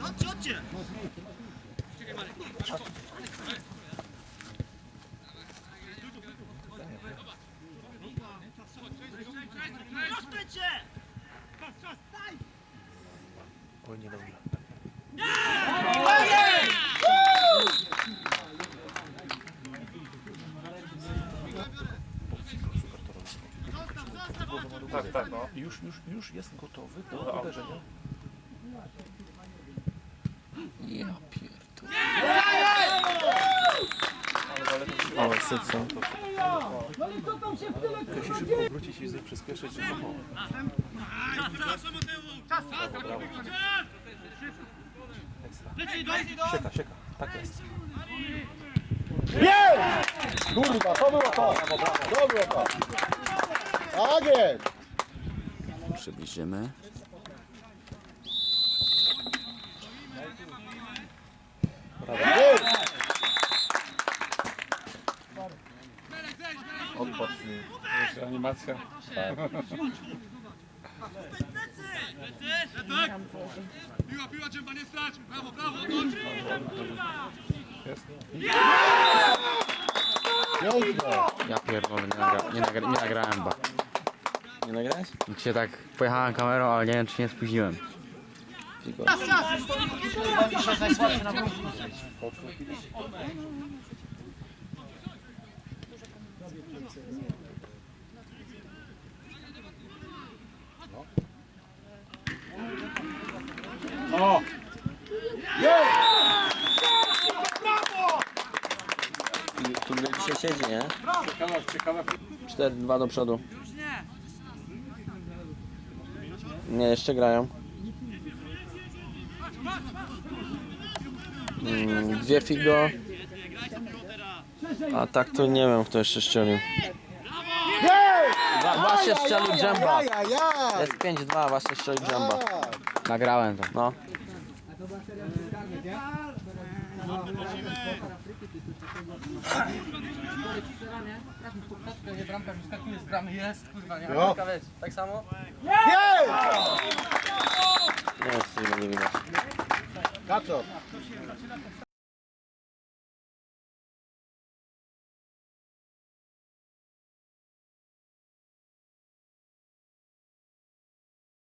Chodźcie, chodźcie, chodźcie! Niedobrze. Tak, tak, no. Już, już, już jest gotowy do uderzenia. Ja pierdolę. Ale sycą. To się szybko wrócić i przyspieszyć. No. Sieka, sieka. Tak jest. Kurwa, to było to! To było to! Tak jest! Przybliżymy. Odpocznij. Animacja. Piła, piła, trzeba nie stać! Brawo, brawo! Ja pierdolę, nie, nagra, nie, nagra, nie nagrałem chyba. Nie nagrałeś? Się tak pojechałem kamerą, ale nie wiem czy nie spóźniłem. O! Tu, tu mnie dzisiaj siedzi, nie? Ciekawa, ciekawa. 4-2 do przodu. Nie, jeszcze grają. Mm, dwie figo. A tak to nie wiem kto jeszcze strzelił. Wa- Właśnie strzelił Jamba. Ja, ja! Jest 5-2, właśnie strzelił Jamba. Nagrałem to. No. Bramka wyskakuje z bramy, jest, kurwa, nie? Tak samo? Nie wiem, co nie widać. Kaczor!